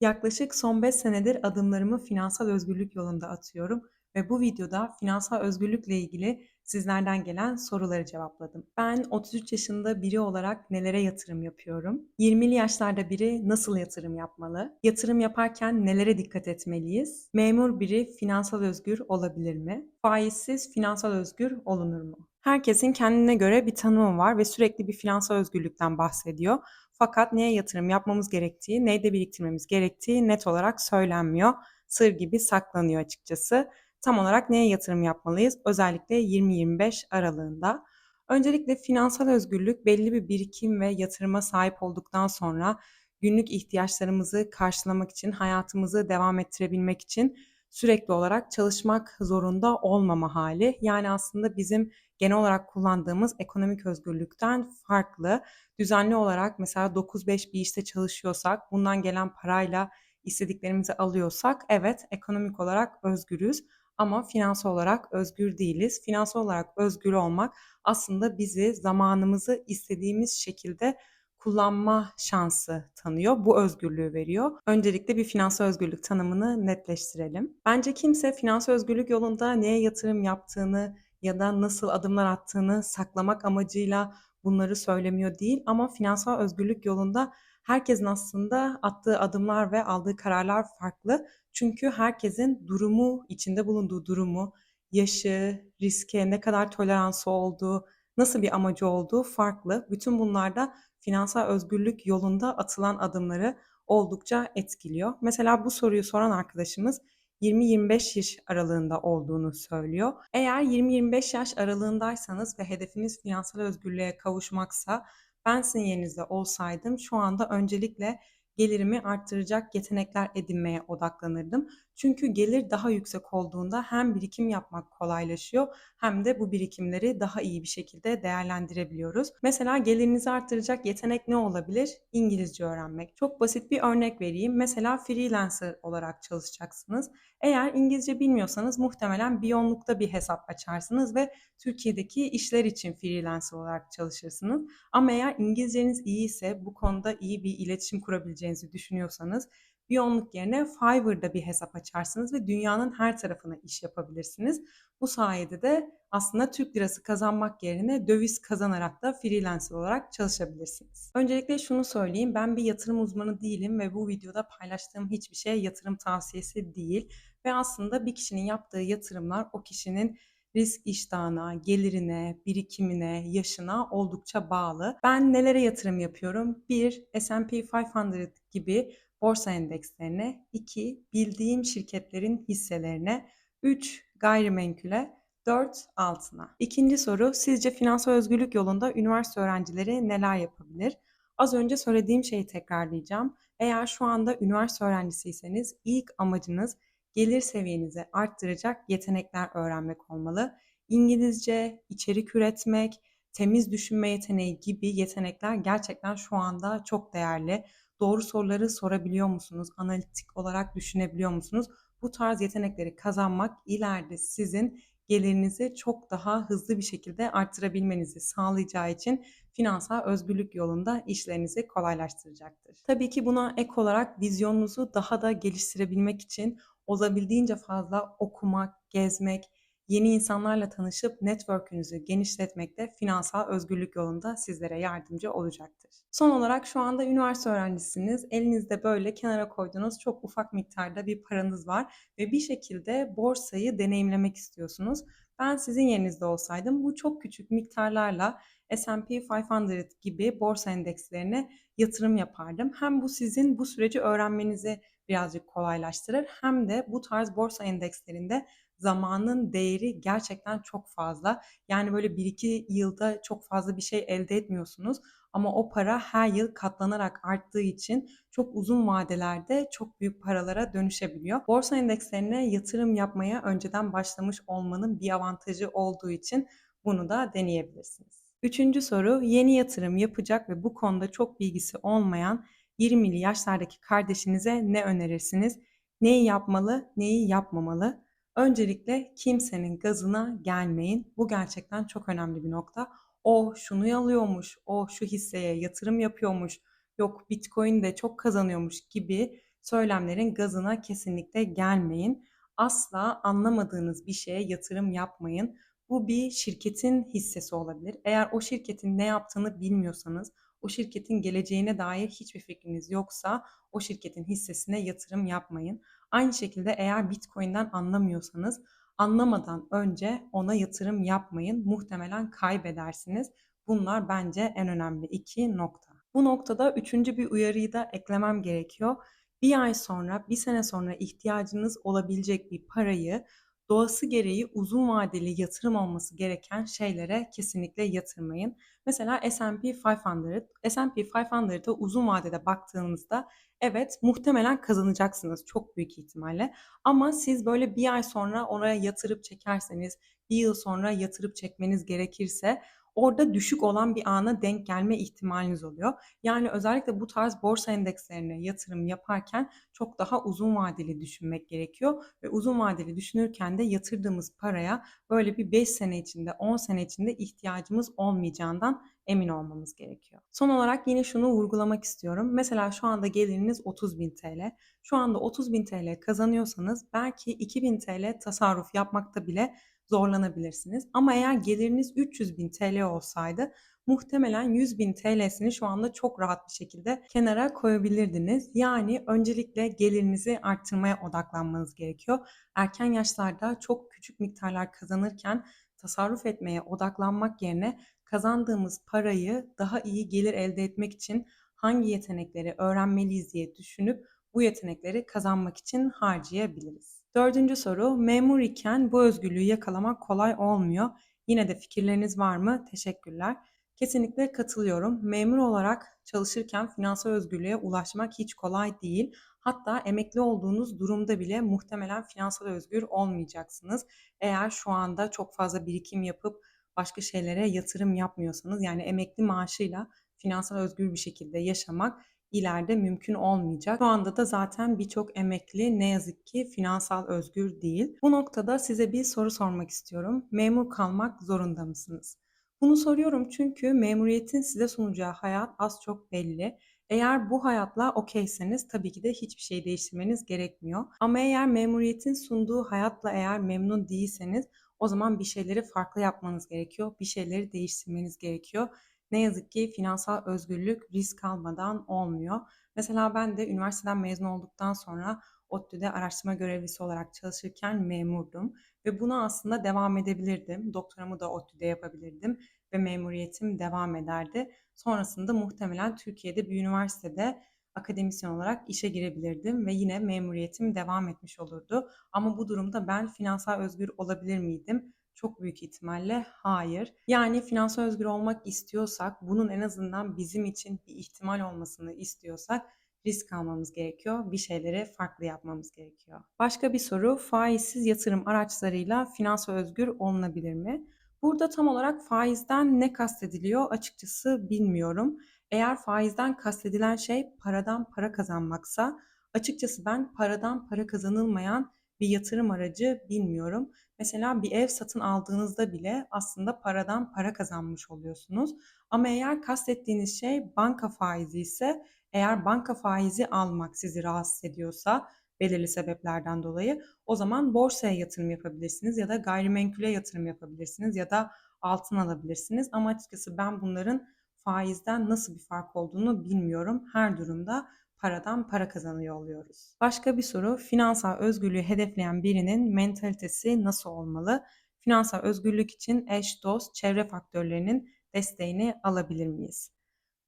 Yaklaşık son 5 senedir adımlarımı finansal özgürlük yolunda atıyorum ve bu videoda finansal özgürlükle ilgili sizlerden gelen soruları cevapladım. Ben 33 yaşında biri olarak nelere yatırım yapıyorum? 20'li yaşlarda biri nasıl yatırım yapmalı? Yatırım yaparken nelere dikkat etmeliyiz? Memur biri finansal özgür olabilir mi? Faizsiz finansal özgür olunur mu? Herkesin kendine göre bir tanımı var ve sürekli bir finansal özgürlükten bahsediyor. Fakat neye yatırım yapmamız gerektiği, neyde biriktirmemiz gerektiği net olarak söylenmiyor. Sır gibi saklanıyor açıkçası. Tam olarak neye yatırım yapmalıyız? Özellikle 20-25 aralığında. Öncelikle finansal özgürlük belli bir birikim ve yatırıma sahip olduktan sonra günlük ihtiyaçlarımızı karşılamak için, hayatımızı devam ettirebilmek için sürekli olarak çalışmak zorunda olmama hali. Yani aslında bizim genel olarak kullandığımız ekonomik özgürlükten farklı. Düzenli olarak mesela 9-5 bir işte çalışıyorsak, bundan gelen parayla istediklerimizi alıyorsak evet ekonomik olarak özgürüz ama finansal olarak özgür değiliz. Finansal olarak özgür olmak aslında bizi zamanımızı istediğimiz şekilde kullanma şansı tanıyor. Bu özgürlüğü veriyor. Öncelikle bir finansal özgürlük tanımını netleştirelim. Bence kimse finansal özgürlük yolunda neye yatırım yaptığını ya da nasıl adımlar attığını saklamak amacıyla bunları söylemiyor değil ama finansal özgürlük yolunda herkesin aslında attığı adımlar ve aldığı kararlar farklı. Çünkü herkesin durumu, içinde bulunduğu durumu, yaşı, riske ne kadar toleransı olduğu, nasıl bir amacı olduğu farklı. Bütün bunlar da finansal özgürlük yolunda atılan adımları oldukça etkiliyor. Mesela bu soruyu soran arkadaşımız 20-25 yaş aralığında olduğunu söylüyor. Eğer 20-25 yaş aralığındaysanız ve hedefiniz finansal özgürlüğe kavuşmaksa ben sizin yerinizde olsaydım şu anda öncelikle gelirimi arttıracak yetenekler edinmeye odaklanırdım. Çünkü gelir daha yüksek olduğunda hem birikim yapmak kolaylaşıyor hem de bu birikimleri daha iyi bir şekilde değerlendirebiliyoruz. Mesela gelirinizi arttıracak yetenek ne olabilir? İngilizce öğrenmek. Çok basit bir örnek vereyim. Mesela freelancer olarak çalışacaksınız. Eğer İngilizce bilmiyorsanız muhtemelen Biyonluk'ta bir hesap açarsınız ve Türkiye'deki işler için freelancer olarak çalışırsınız. Ama eğer İngilizceniz iyi ise bu konuda iyi bir iletişim kurabileceğinizi düşünüyorsanız Biyonluk yerine Fiverr'da bir hesap açarsınız ve dünyanın her tarafına iş yapabilirsiniz. Bu sayede de aslında Türk lirası kazanmak yerine döviz kazanarak da freelancer olarak çalışabilirsiniz. Öncelikle şunu söyleyeyim, ben bir yatırım uzmanı değilim ve bu videoda paylaştığım hiçbir şey yatırım tavsiyesi değil. Ve aslında bir kişinin yaptığı yatırımlar o kişinin risk iştahına, gelirine, birikimine, yaşına oldukça bağlı. Ben nelere yatırım yapıyorum? 1. S&P 500 gibi borsa endekslerine, 2 bildiğim şirketlerin hisselerine, 3 gayrimenkule, 4 altına. İkinci soru, sizce finansal özgürlük yolunda üniversite öğrencileri neler yapabilir? Az önce söylediğim şeyi tekrarlayacağım. Eğer şu anda üniversite öğrencisiyseniz ilk amacınız gelir seviyenizi arttıracak yetenekler öğrenmek olmalı. İngilizce, içerik üretmek, temiz düşünme yeteneği gibi yetenekler gerçekten şu anda çok değerli. Doğru soruları sorabiliyor musunuz? Analitik olarak düşünebiliyor musunuz? Bu tarz yetenekleri kazanmak ileride sizin gelirinizi çok daha hızlı bir şekilde arttırabilmenizi sağlayacağı için finansal özgürlük yolunda işlerinizi kolaylaştıracaktır. Tabii ki buna ek olarak vizyonunuzu daha da geliştirebilmek için olabildiğince fazla okumak, gezmek, yeni insanlarla tanışıp network'ünüzü genişletmek de finansal özgürlük yolunda sizlere yardımcı olacaktır. Son olarak şu anda üniversite öğrencisiniz. Elinizde böyle kenara koyduğunuz çok ufak miktarda bir paranız var ve bir şekilde borsayı deneyimlemek istiyorsunuz. Ben sizin yerinizde olsaydım bu çok küçük miktarlarla S&P 500 gibi borsa endekslerine yatırım yapardım. Hem bu sizin bu süreci öğrenmenizi birazcık kolaylaştırır hem de bu tarz borsa endekslerinde zamanın değeri gerçekten çok fazla. Yani böyle 1-2 yılda çok fazla bir şey elde etmiyorsunuz ama o para her yıl katlanarak arttığı için çok uzun vadelerde çok büyük paralara dönüşebiliyor. Borsa endekslerine yatırım yapmaya önceden başlamış olmanın bir avantajı olduğu için bunu da deneyebilirsiniz. Üçüncü soru, yeni yatırım yapacak ve bu konuda çok bilgisi olmayan 20'li yaşlardaki kardeşinize ne önerirsiniz? Neyi yapmalı, neyi yapmamalı? Öncelikle kimsenin gazına gelmeyin. Bu gerçekten çok önemli bir nokta. O şunu alıyormuş, o şu hisseye yatırım yapıyormuş, yok Bitcoin de çok kazanıyormuş gibi söylemlerin gazına kesinlikle gelmeyin. Asla anlamadığınız bir şeye yatırım yapmayın. Bu bir şirketin hissesi olabilir. Eğer o şirketin ne yaptığını bilmiyorsanız, o şirketin geleceğine dair hiçbir fikriniz yoksa o şirketin hissesine yatırım yapmayın. Aynı şekilde eğer Bitcoin'den anlamıyorsanız anlamadan önce ona yatırım yapmayın. Muhtemelen kaybedersiniz. Bunlar bence en önemli iki nokta. Bu noktada üçüncü bir uyarıyı da eklemem gerekiyor. Bir ay sonra, bir sene sonra ihtiyacınız olabilecek bir parayı doğası gereği uzun vadeli yatırım olması gereken şeylere kesinlikle yatırmayın. Mesela S&P 500. S&P 500'da uzun vadede baktığınızda evet muhtemelen kazanacaksınız çok büyük ihtimalle. Ama siz böyle bir ay sonra oraya yatırıp çekerseniz, bir yıl sonra yatırıp çekmeniz gerekirse orada düşük olan bir ana denk gelme ihtimaliniz oluyor. Yani özellikle bu tarz borsa endekslerine yatırım yaparken çok daha uzun vadeli düşünmek gerekiyor ve uzun vadeli düşünürken de yatırdığımız paraya böyle bir 5 sene içinde, 10 sene içinde ihtiyacımız olmayacağından emin olmamız gerekiyor. Son olarak yine şunu vurgulamak istiyorum. Mesela şu anda geliriniz 30.000 TL. Şu anda 30.000 TL kazanıyorsanız belki 2.000 TL tasarruf yapmakta bile zorlanabilirsiniz. Ama eğer geliriniz 300 bin TL olsaydı muhtemelen 100 bin TL'sini şu anda çok rahat bir şekilde kenara koyabilirdiniz. Yani öncelikle gelirinizi arttırmaya odaklanmanız gerekiyor. Erken yaşlarda çok küçük miktarlar kazanırken tasarruf etmeye odaklanmak yerine kazandığımız parayı daha iyi gelir elde etmek için hangi yetenekleri öğrenmeliyiz diye düşünüp bu yetenekleri kazanmak için harcayabiliriz. Dördüncü soru, memur iken bu özgürlüğü yakalamak kolay olmuyor. Yine de fikirleriniz var mı? Teşekkürler. Kesinlikle katılıyorum. Memur olarak çalışırken finansal özgürlüğe ulaşmak hiç kolay değil. Hatta emekli olduğunuz durumda bile muhtemelen finansal özgür olmayacaksınız. Eğer şu anda çok fazla birikim yapıp başka şeylere yatırım yapmıyorsanız yani emekli maaşıyla finansal özgür bir şekilde yaşamak ileride mümkün olmayacak. Şu anda da zaten birçok emekli ne yazık ki finansal özgür değil. Bu noktada size bir soru sormak istiyorum. Memur kalmak zorunda mısınız? Bunu soruyorum çünkü memuriyetin size sunacağı hayat az çok belli. Eğer bu hayatla okeyseniz tabii ki de hiçbir şey değiştirmeniz gerekmiyor. Ama eğer memuriyetin sunduğu hayatla eğer memnun değilseniz o zaman bir şeyleri farklı yapmanız gerekiyor. Bir şeyleri değiştirmeniz gerekiyor ne yazık ki finansal özgürlük risk almadan olmuyor. Mesela ben de üniversiteden mezun olduktan sonra ODTÜ'de araştırma görevlisi olarak çalışırken memurdum ve buna aslında devam edebilirdim. Doktoramı da ODTÜ'de yapabilirdim ve memuriyetim devam ederdi. Sonrasında muhtemelen Türkiye'de bir üniversitede akademisyen olarak işe girebilirdim ve yine memuriyetim devam etmiş olurdu. Ama bu durumda ben finansal özgür olabilir miydim? Çok büyük ihtimalle hayır. Yani finansal özgür olmak istiyorsak, bunun en azından bizim için bir ihtimal olmasını istiyorsak risk almamız gerekiyor. Bir şeyleri farklı yapmamız gerekiyor. Başka bir soru, faizsiz yatırım araçlarıyla finansal özgür olunabilir mi? Burada tam olarak faizden ne kastediliyor açıkçası bilmiyorum. Eğer faizden kastedilen şey paradan para kazanmaksa açıkçası ben paradan para kazanılmayan bir yatırım aracı bilmiyorum. Mesela bir ev satın aldığınızda bile aslında paradan para kazanmış oluyorsunuz. Ama eğer kastettiğiniz şey banka faizi ise eğer banka faizi almak sizi rahatsız ediyorsa belirli sebeplerden dolayı o zaman borsaya yatırım yapabilirsiniz ya da gayrimenkule yatırım yapabilirsiniz ya da altın alabilirsiniz. Ama açıkçası ben bunların faizden nasıl bir fark olduğunu bilmiyorum. Her durumda paradan para kazanıyor oluyoruz. Başka bir soru, finansal özgürlüğü hedefleyen birinin mentalitesi nasıl olmalı? Finansal özgürlük için eş, dost, çevre faktörlerinin desteğini alabilir miyiz?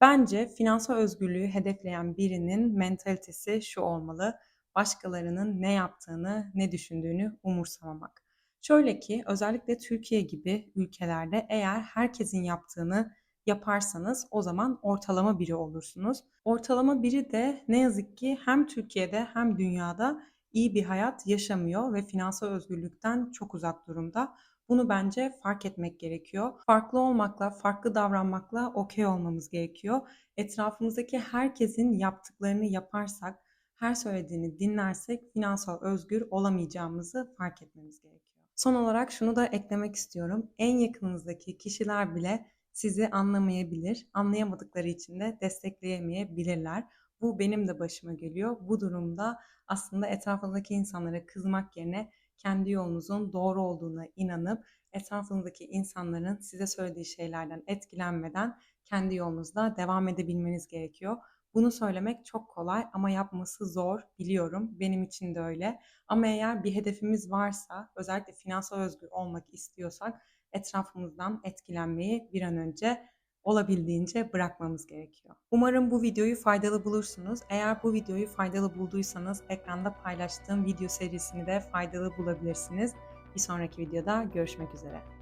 Bence finansal özgürlüğü hedefleyen birinin mentalitesi şu olmalı. Başkalarının ne yaptığını, ne düşündüğünü umursamamak. Şöyle ki özellikle Türkiye gibi ülkelerde eğer herkesin yaptığını yaparsanız o zaman ortalama biri olursunuz. Ortalama biri de ne yazık ki hem Türkiye'de hem dünyada iyi bir hayat yaşamıyor ve finansal özgürlükten çok uzak durumda. Bunu bence fark etmek gerekiyor. Farklı olmakla, farklı davranmakla okey olmamız gerekiyor. Etrafımızdaki herkesin yaptıklarını yaparsak, her söylediğini dinlersek finansal özgür olamayacağımızı fark etmemiz gerekiyor. Son olarak şunu da eklemek istiyorum. En yakınınızdaki kişiler bile sizi anlamayabilir. Anlayamadıkları için de destekleyemeyebilirler. Bu benim de başıma geliyor. Bu durumda aslında etrafınızdaki insanlara kızmak yerine kendi yolunuzun doğru olduğuna inanıp etrafınızdaki insanların size söylediği şeylerden etkilenmeden kendi yolunuzda devam edebilmeniz gerekiyor. Bunu söylemek çok kolay ama yapması zor biliyorum. Benim için de öyle. Ama eğer bir hedefimiz varsa, özellikle finansal özgür olmak istiyorsak etrafımızdan etkilenmeyi bir an önce olabildiğince bırakmamız gerekiyor. Umarım bu videoyu faydalı bulursunuz. Eğer bu videoyu faydalı bulduysanız ekranda paylaştığım video serisini de faydalı bulabilirsiniz. Bir sonraki videoda görüşmek üzere.